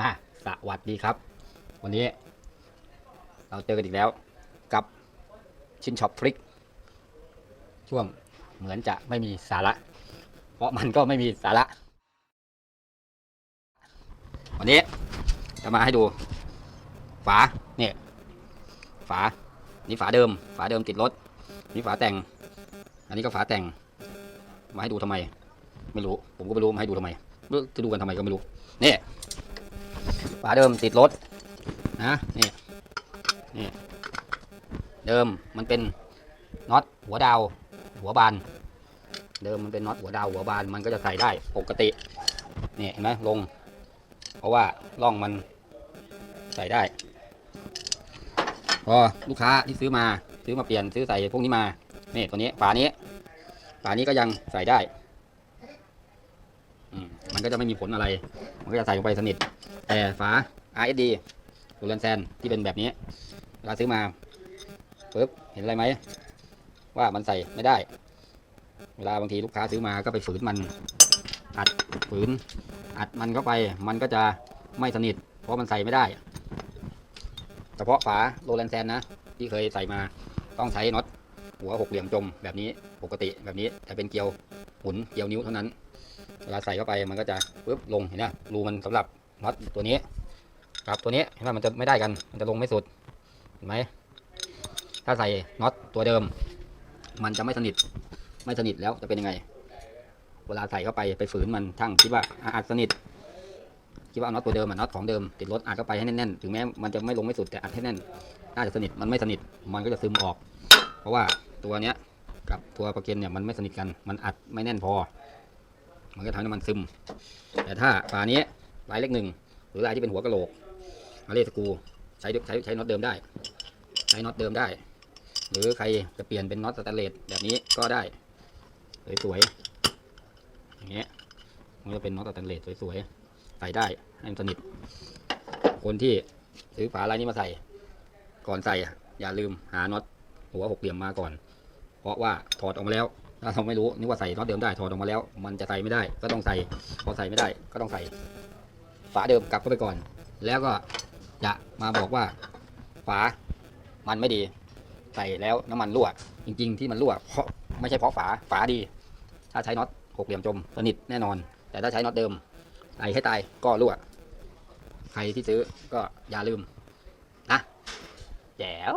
อะสวัสดีครับ วันนี้ เราเจอกันอีกแล้วกับชินช็อปฟลิกช่วงเหมือนจะไม่มีสาระ เพราะมันก็ไม่มีสาระ วันนี้จะมาให้ดู ฝาเนี่ยฝา นี่ฝาเดิม ฝาเดิมติดรถ นี่ฝาแต่ง อันนี้ก็ฝาแต่ง มาให้ดูทำไม ไม่รู้ ผมก็ไม่รู้มาให้ดูทำไมไมจะดูกันทำไมก็ไม่รู้ นี่ ฝาเดิมติดรถนะนี่นี่เดิมมันเป็นน็อตหัวดาวหัวบาน เดิมมันเป็นน็อตหัวดาวหัวบานมันก็จะใส่ได้ปกตินี่เห็นไหมลง เพราะว่าร่องมันใส่ได้ พอลูกค้าที่ซื้อมาซื้อมาเปลี่ยนซื้อใส่พวกนี้มานี่ตัวนี้ฝานี้ฝานี้ก็ยังใส่ได้มมันก็จะไม่มีผลอะไร มันก็จะใส่ลงไปสนิท แต่ฝา RSD ดูเลนแซนที่เป็นแบบนี้เวลาซื้อมาปุ๊บเห็นอะไรไหม ว่ามันใส่ไม่ได้ เวลาบางทีลูกค้าซื้อมาก็ไปฝืนมัน อัดฝืน อัดมันเข้าไป มันก็จะไม่สนิท เพราะมันใส่ไม่ได้ เฉพาะฝาโรแลนแซนนะ ที่เคยใส่มาต้องใช้น็อตหัวหกเหลี่ยมจมแบบนี้ปกติแบบนี้แต่เป็นเกลียวหมุนเกลียวนิ้วเท่านั้น เวลาใส่เข้าไปมันก็จะปึ๊บลงเห็นไหมรูมันสำหรับ น็อตตัวนี้ครับตัวนี้เห็นไหมมันจะไม่ได้กันมันจะลงไม่สุดเห็นไหมถ้าใส่น็อตตัวเดิม มันจะไม่สนิทไม่สนิทแล้วจะเป็นยังไง เวลาใส่เข้าไปไปฝืนมันทั้งคิดว่าอัดสนิทคิดว่าน็อตตัวเดิมน็อตของเดิมติดรถอัดเข้าไปให้แน่นๆถึงแม้มันจะไม่ลงไม่สุดแต่อัดให้แน่นน่าจะสนิทมันไม่สนิทมันก็จะซึมออก เพราะว่าตัวเนี้ยกับตัวประเกันเนี่ยมันไม่สนิทกันมันอัดไม่แน่นพอ มันก็ทำให้น้ำมันซึม แต่ถ้าฝานี้ ลายเล็กหนึ่งหรือลายที่เป็นหัวกะโหลกมาเลสกูใช้ใช้ใช้น็อตเดิมได้ ใช้น็อตเดิมได้ หรือใครจะเปลี่ยนเป็นน็อตสแตนเลสแบบนี้ก็ได้สวยๆอย่างเงี้ยมันจะเป็นน็อตสแตนเลสสวยๆใส่ได้ให้มันสนิท คนที่ซื้อฝาลายนี้มาใส่ ก่อนใส่อย่าลืมหาน็อตหัวหกเหลี่ยมมาก่อน เพราะว่าถอดออกมาแล้วถ้าเราไม่รู้นึกว่าใส่น็อตเดิมได้ถอดออกมาแล้ว มันจะใส่ไม่ได้ก็ต้องใส่พอใส่ไม่ได้ก็ต้องใส่ ฝาเดิมกลับเข้าไปก่อน แล้วก็จะมาบอกว่าฝามันไม่ดีใส่แล้วน้ำมันรั่ว จริง ๆ ที่มันรั่วเพราะไม่ใช่เพราะฝาฝาดี ถ้าใช้น็อตหกเหลี่ยมจมสนิทแน่นอน แต่ถ้าใช้น็อตเดิมใส่ให้ตายก็รั่ว ใครที่ซื้อก็อย่าลืมนะแจ๋ว